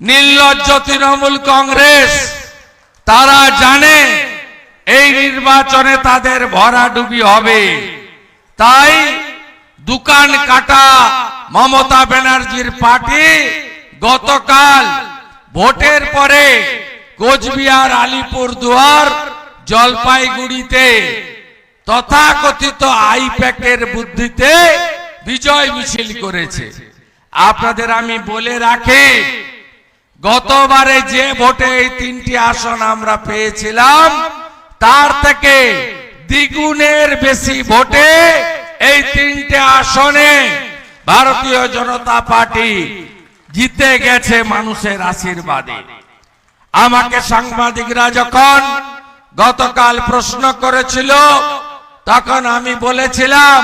নির্লজ্জ তৃণমূল কংগ্রেস, তারা জানে এই নির্বাচনে তাদের ভরাডুবি হবে। তাই দোকান কাটা মমতা ব্যানার্জির পার্টি গতকাল ভোটের পরে কোচবিহার, আলিপুর দুয়ার, জলপাইগুড়িতে তথাকথিত আইপ্যাকের বুদ্ধিতে বিজয় মিছিল করেছে। আপনাদের আমি বলে রাখি গতবারে যে ভোটে এই তিনটি আসন আমরা পেয়েছিলাম, তার থেকে দ্বিগুণের বেশি ভোটে এই তিনটে আসনে ভারতীয় জনতা পার্টি জিতে গেছে মানুষের আশীর্বাদে। আমাকে সাংবাদিকরা যখন গতকাল প্রশ্ন করেছিল, তখন আমি বলেছিলাম,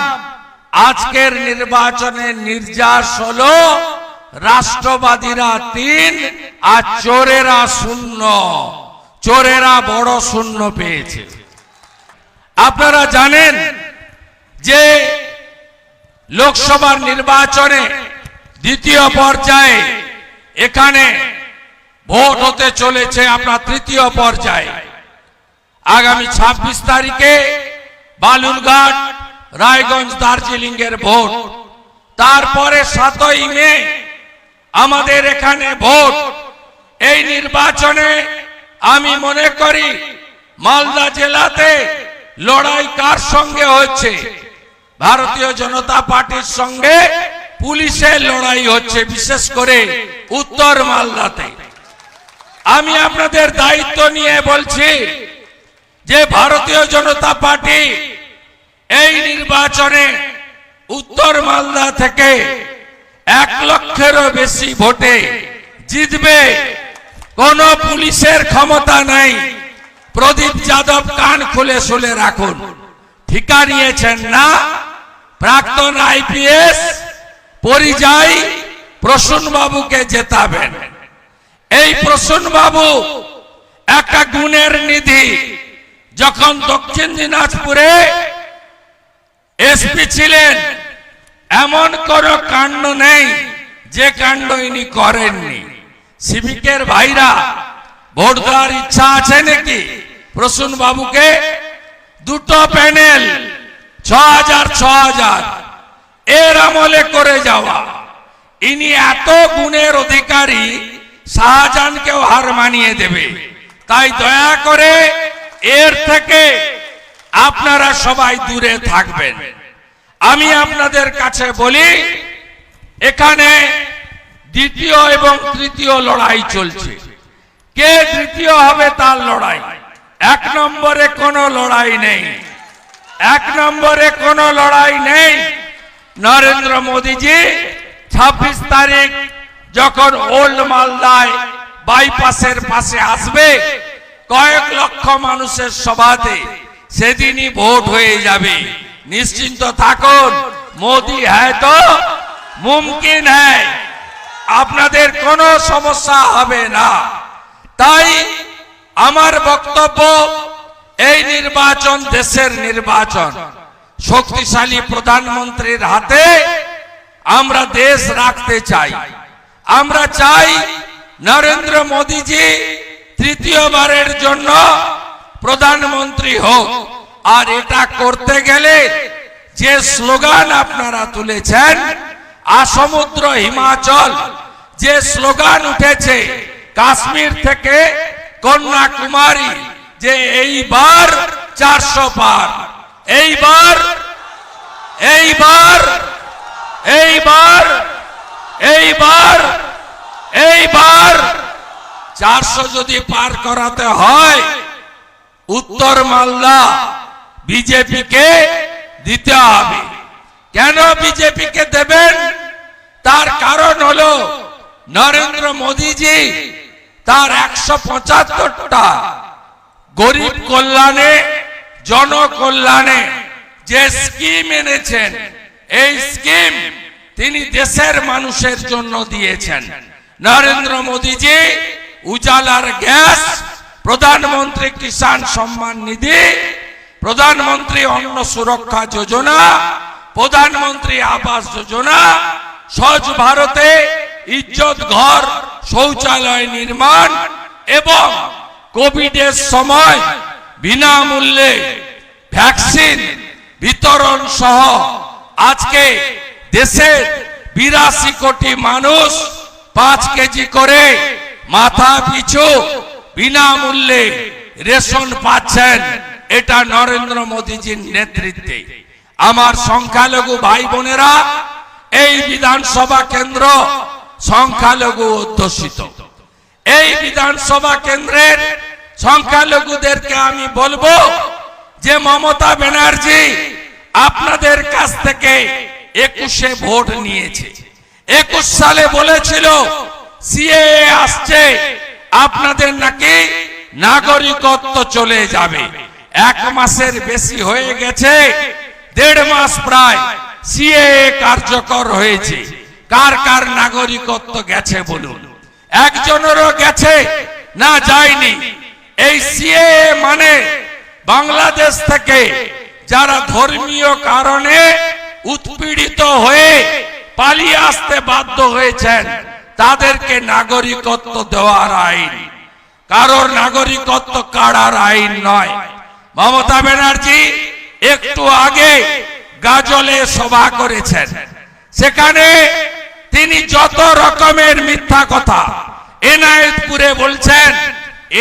আজকের নির্বাচনের নির্যাস হলো রাষ্ট্রবাদীরা তিন আর চোরেরা শূন্য। চোরেরা বড় শূন্য পেয়েছে। আপনারা জানেন যে লোকসভার নির্বাচনে দ্বিতীয় পর্যায়ে এখানে ভোট হতে চলেছে আপনার তৃতীয় পর্যায়ে। আগামী ২৬ তারিখে বালুরঘাট, রায়গঞ্জ দার্জিলিং এর ভোট। তারপরে সাতই মে আমাদের এখানে ভোট। এই নির্বাচনে আমি মনে করি মালদা জেলাতে লড়াই কার সঙ্গে হচ্ছে? ভারতীয় জনতা পার্টির সঙ্গে পুলিশের লড়াই হচ্ছে, বিশেষ করে উত্তর মালদাতে। আমি আপনাদের দায়িত্ব নিয়ে বলছি যে ভারতীয় জনতা পার্টি এই নির্বাচনে উত্তর মালদা থেকে এক লক্ষেরও বেশি ভোটে জিতবে। কোন পুলিশের ক্ষমতা নাই। প্রদীপ যাদব কান খুলে শুলে রাখুন। ঠিকা নিয়েছেন না। প্রাক্তন আইপিএস পরিযায়ী প্রসূন বাবুকে জেতাবেন। এই প্রসূন বাবু একটা গুণের নিধি। যখন দক্ষিণ দিনাজপুরে এসপি ছিলেন এমন কোন কাণ্ড নেই যে কাণ্ড ইনি করেননি। সিভিকের ভাইরা, ভোট দেওয়ার ইচ্ছা আছে নাকি? প্রসূন বাবুকে দুটো প্যানেল ছ হাজার ছ হাজার এর আমলে করে যাওয়া। ইনি এত গুণের অধিকারী, শাহজাহানকেও হার মানিয়ে দেবে। তাই দয়া করে এর থেকে আপনারা সবাই দূরে থাকবেন। আমি আপনাদের কাছে বলি, এখানে দ্বিতীয় এবং তৃতীয় লড়াই চলছে। কে তৃতীয় হবে তার লড়াই? এক নম্বরে কোনো লড়াই নেই। এক নম্বরে কোনো লড়াই নেই। নরেন্দ্র মোদীজি, ছাব্বিশ তারিখ যখন ওল্ড মালদায় বাইপাসের পাশে আসবে, কয়েক লক্ষ মানুষের সভাতে সেদিনই ভোট হয়ে যাবে। নিশ্চিন্ত থাকুন। মোদি হ্যাঁ তো? মুমকিন হ্যাঁ আপনাদের কোনো সমস্যা হবে না। তাই আমার বক্তব্য, এই নির্বাচন দেশের নির্বাচন। শক্তিশালী প্রধানমন্ত্রীর হাতে আমরা দেশ রাখতে চাই। আমরা চাই নরেন্দ্র মোদীজি তৃতীয়বারের জন্য প্রধানমন্ত্রী হোক। আর এটা করতে গেলে যে স্লোগান আপনারা তুলেছেন আসমুদ্র হিমাচল, যে স্লোগান উঠেছে কাশ্মীর থেকে কন্যাকুমারী, যে এইবার চারশো পার, এইবার এইবার এইবার এইবার এইবার। চারশো যদি পার করাতে হয়, উত্তর মালদা বিজেপিকে দিতে হবে। কেন বিজেপিকে দেবেন? তার কারণ হলো নরেন্দ্র মোদীজি তার একশো পঁচাত্তরটা গরিব কল্যাণে, জনকল্যাণে যে স্কিম এনেছেন, এই স্কিম তিনি দেশের মানুষের জন্য দিয়েছেন। নরেন্দ্র মোদীজি উজালার গ্যাস, প্রধানমন্ত্রী কিষাণ সম্মান নিধি প্রধানমন্ত্রী অন্ন সুরক্ষা যোজনা, প্রধানমন্ত্রী আবাস যোজনা সহজ ভারতে ইজ্জত ঘর শৌচালয় নির্মাণ এবং কোভিডের সময় বিনামূল্যে ভ্যাকসিন বিতরণ সহ আজকে দেশের বিরাশি কোটি মানুষ পাঁচ কেজি করে মাথা পিছু বিনামূল্যে রেশন পাচ্ছেন। এটা নরেন্দ্র মোদীজির নেতৃত্বে। আমার সংখ্যালঘু ভাই বোনেরা, এই বিধানসভা কেন্দ্র সংখ্যালঘু অধ্যুষিত। এই বিধানসভা কেন্দ্রের সংখ্যালঘুদেরকে আমি বলব যে মমতা ব্যানার্জি আপনাদের কাছ থেকে একুশে ভোট নিয়েছে। একুশ সালে বলেছিল সিএ আসছে, আপনাদের নাকি নাগরিকত্ব চলে যাবে। এক মাসের বেশি হয়ে গেছে, দেড় মাস প্রায় সিএ কার্যকর হয়েছে। কার কার নাগরিকত্ব গেছে বলুন। একজনেরও গেছে, না যায়নি। এই সিএ মানে বাংলাদেশ থেকে যারা ধর্মীয় কারণে উৎপীড়িত হয়ে পালিয়ে আসতে বাধ্য হয়েছেন, তাদেরকে নাগরিকত্ব দেওয়ার আইন। কারোর নাগরিকত্ব কাড়ার আইন নয়। মমতা ব্যানার্জি একটু আগে গাজলে সভা করেছেন। সেখানে তিনি যত রকমের মিথ্যা কথা এনায়েতপুরে বলছেন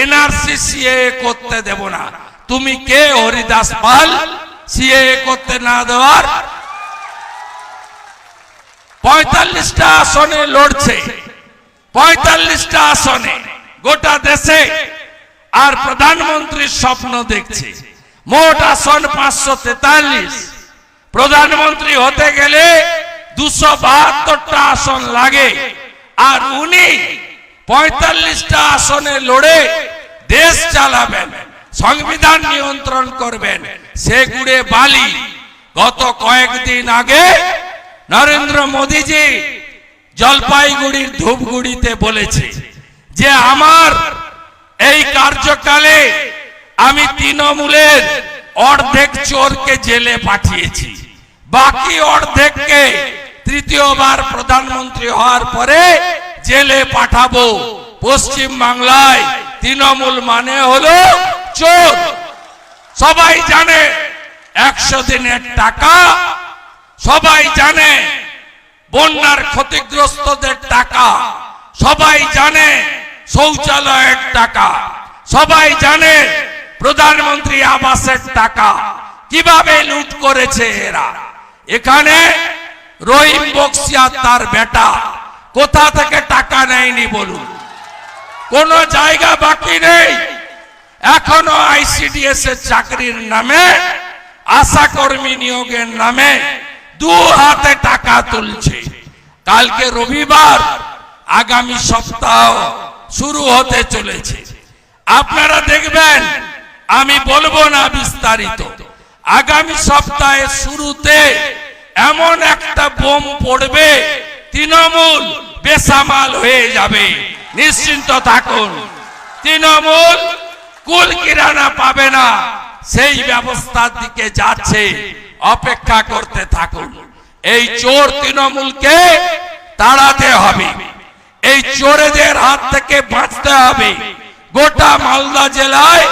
এনআরসি সিএ করতে দেব না। তুমি কে, হরিদাস পাল? সিএ করতে না দেওয়ার? পঁয়তাল্লিশটা আসনে লড়ছে। পঁয়তাল্লিশটা আসনে গোটা দেশে আর প্রধানমন্ত্রীর স্বপ্ন দেখছে। মোট আসন পাঁচশো তেতাল্লিশ। প্রধানমন্ত্রী হতে গেলে দুশো বাহাত্তরটা আসন লাগে। আর উনি পঁয়তাল্লিশটা আসনে লড়ে দেশ চালাবেন, সংবিধান নিয়ন্ত্রণ করবেন, সে গুড়ে বালি। গত কয়েকদিন আগে নরেন্দ্র মোদীজি জলপাইগুড়ির ধূপগুড়িতে বলেছে যে, আমার এই কার্যকালে আমি তৃণমূলের অর্ধেক চোরকে জেলে পাঠিয়েছি। বাকি অর্ধেককে তৃতীয়বার প্রধানমন্ত্রী হওয়ার পরে জেলে পাঠাবো। পশ্চিম বাংলায় তৃণমূল মানে হলো চোর। সবাই জানে একশো দিনের টাকা। সবাই জানে বন্যার ক্ষতিগ্রস্তদের টাকা। সবাই জানে শৌচালয়ের টাকা। সবাই জানে প্রধানমন্ত্রী আবাসের টাকা। কীভাবে লুট করেছে এরা? এখানে রহিম বক্সিয়া তার বেটা। কোথা থেকে টাকা নেয়নি বলুন? কোন জায়গা বাকি নেই। এখনও আইসিডিএস এর চাকরির নামে আশা কর্মী নিয়োগের নামে দু হাতে টাকা তুলছে। কালকে রবিবার, আগামী সপ্তাহ শুরু হতে চলেছে। আপনারা দেখবেন, আমি বলব না বিস্তারিত। আগামী সপ্তাহে শুরুতে এমন একটা বোম পড়বে, তৃণমূল বেসামাল হয়ে যাবে। নিশ্চিন্ত থাকুন, তৃণমূল কুল কিরানা পাবে না। সেই ব্যবস্থার দিকে যাচ্ছে, অপেক্ষা করতে থাকুন। এই চোর তৃণমূলকে তাড়াতে হবে। এই চোরেদের হাত থেকে বাঁচতে হবে। গোটা মালদা জেলায়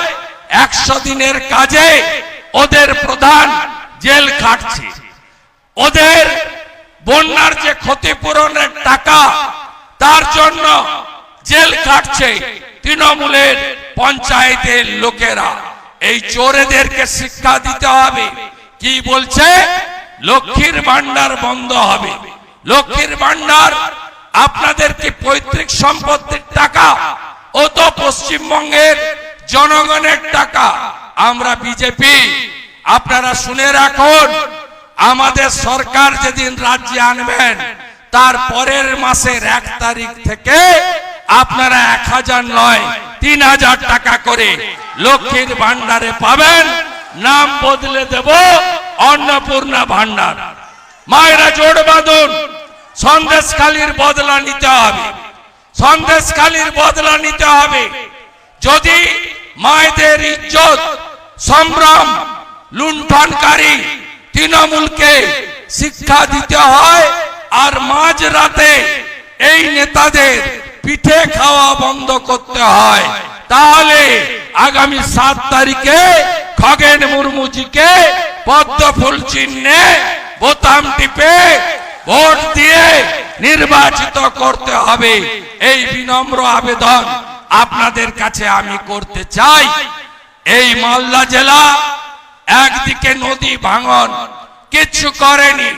একশো দিনের কাজে ওদের প্রধান জেল খাটছে। ওদের বন্যার যে ক্ষতিপূরণের টাকা, তার জন্য জেল খাটছে তৃণমূলের পঞ্চায়েতের লোকেরা। এই চোরেদেরকে শিক্ষা দিতে হবে। কি বলছে? লক্ষ্মীর ভান্ডার বন্ধ হবে। লক্ষ্মীর ভান্ডার আপনাদের কি পৈতৃক সম্পত্তির টাকা ও তো পশ্চিমবঙ্গের জনগণের টাকা। আমরা বিজেপি। আপনারা শুনে রাখুন, আমাদের সরকার যেদিন রাজ্যে আনবেন, তার পরের মাসের এক তারিখ থেকে আপনারা এক হাজার নয়, তিন হাজার টাকা করে লক্ষ্মীর ভান্ডারে পাবেন। নাম বদলে দেব অন্নপূর্ণা ভান্ডার মায়েরা জোট বাঁধুন। সন্দেশখালীর বদলা নিতে হবে। সন্দেশখালীর বদলা নিতে হবে। যদি মায়েদের ইজ্জত, সম্ভ্রম, লুণ্ঠনকারী তৃণমূলকে শিক্ষা দিতে হয়, আর মাঝ রাতে এই নেতাদের পিঠে খাওয়া বন্ধ করতে হয়, তাহলে আগামী সাত তারিখে খগেন মুর্মুজিকে পদ্ম ফুল চিহ্নে বোতাম টিপে ভোট দিয়ে নির্বাচিত করতে হবে। এই বিনম্র আবেদন আপনাদের কাছে আমি করতে চাই। এই মালদা জেলা একদিকে নদী ভাঙন, কিচ্ছু করেনি।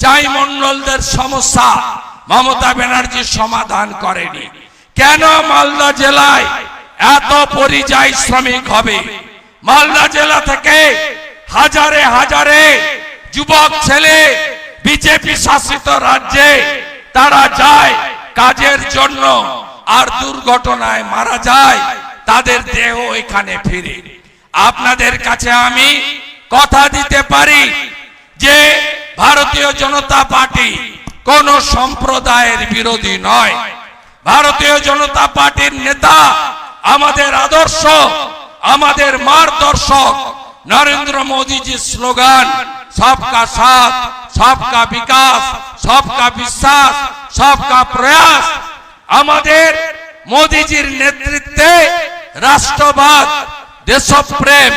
চাই মন্ডলদের সমস্যা মমতা ব্যানার্জি সমাধান করেনি। কেন মালদা জেলায় এত পরিযায়ী শ্রমিক হবে? মালদা জেলা থেকে হাজারে হাজারে যুবক ছেলে বিজেপি শাসিত রাজ্যে তারা যায় কাজের জন্য আর দুর্ঘটনায় মারা যায়, তাদের দেহ এখানে ফিরে। আপনাদের কাছে আমি কথা দিতে পারি যে ভারতীয় জনতা পার্টি কোন সম্প্রদায়ের বিরোধী নয়। ভারতীয় জনতা পার্টির নেতা আমাদের আদর্শ, আমাদের মার্গদর্শক নরেন্দ্র মোদীজির স্লোগান সবকা সাথ, সবকা বিকাশ, সবকা বিশ্বাস, সবকা প্রয়াস। আমাদের মোদীজির নেতৃত্বে রাষ্ট্রবাদ, দেশপ্রেম,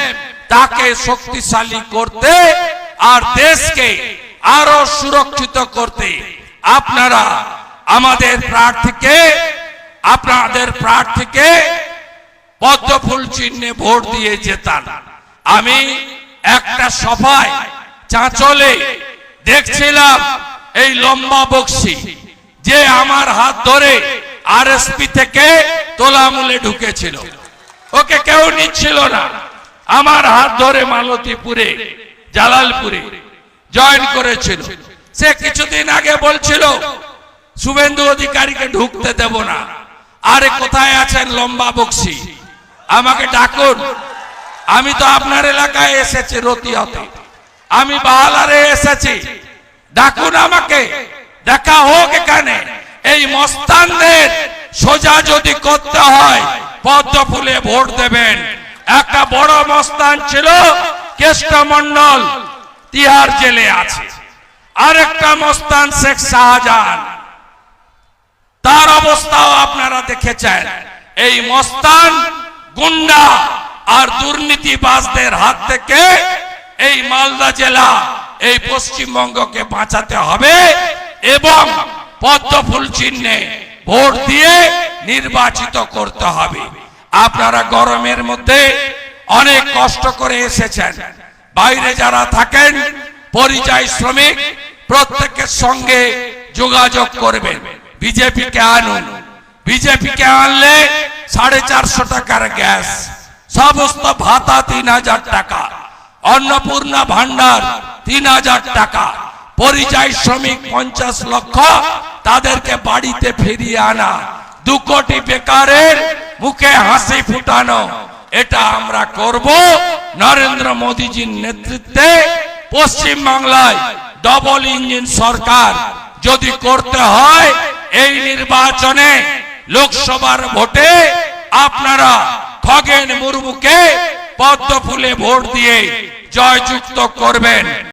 তাকে শক্তিশালী করতে আর দেশকে আরও সুরক্ষিত করতে আপনারা আমাদের প্রার্থীকে, আপনাদের প্রার্থীকে পদ্ম ফুল চিহ্নে ভোট দিয়ে যেতান আমি একটা সভায় চাঁচলে দেখছিলাম এই লম্বা বক্সি যে আমার হাত ধরে আরএসপি থেকে তোলামূলে ঢুকেছিল। ওকে কেউ নিচ্ছিল না। আমার হাত ধরে মালতীপুরে, জালালপুরে জয়েন করেছিল। সে কিছুদিন আগে বলছিল, শুভেন্দু অধিকারীকে ঢুকতে দেব না। আরে কোথায় আছেন লম্বা বক্সি? আমাকে ডাকুন। আমি তো আপনার এলাকায় এসেছি রতিয়াতে। আমি বাহালারে এসেছি। ডাকুন আমাকে। দেখা হোক এখানে। এই মস্তানদের সোজা যদি করতে হয়, পদ্ম ফুলে ভোট দেবেন। একটা বড় মস্তান ছিল কেষ্ট মন্ডল তিহার জেলে আছে। আরেকটা মস্তান শেখ শাহজাহান। তার অবস্থাও আপনারা দেখেছেন। এই মস্তান গুন্ডা আর দুর্নীতিবাজদের হাত থেকে এই মালদা জেলা, এই পশ্চিমবঙ্গকে বাঁচাতে হবে এবং পদ্মফুল চিহ্নে ভোট দিয়ে নির্বাচিত করতে হবে। আপনারা গরমের মধ্যে অনেক কষ্ট করে এসেছেন। বাইরে যারা থাকেন, পরিযায়ী শ্রমিক, প্রত্যেকের সঙ্গে যোগাযোগ করবেন। বিজেপিকে আনুন। বিজেপিকে আনলে সাড়ে চারশো টাকার গ্যাস, সমস্ত ভাতা তিন হাজার টাকা। অন্নপূর্ণা ভান্ডার তিন হাজার টাকা। পরিযায়ী শ্রমিক পঞ্চাশ লক্ষ, তাদেরকে বাড়িতে ফিরিয়ে আনা। দু কোটি বেকারের মুখে হাসি ফুটানো। এটা আমরা করব নরেন্দ্র মোদীজির নেতৃত্বে পশ্চিম বাংলায় ডবল ইঞ্জিন সরকার। যদি করতে হয়, এই নির্বাচনে লোকসভার ভোটে আপনারা খগেন মুর্মুকে পদ্ম ফুলে ভোট দিয়ে জয়যুক্ত করবেন।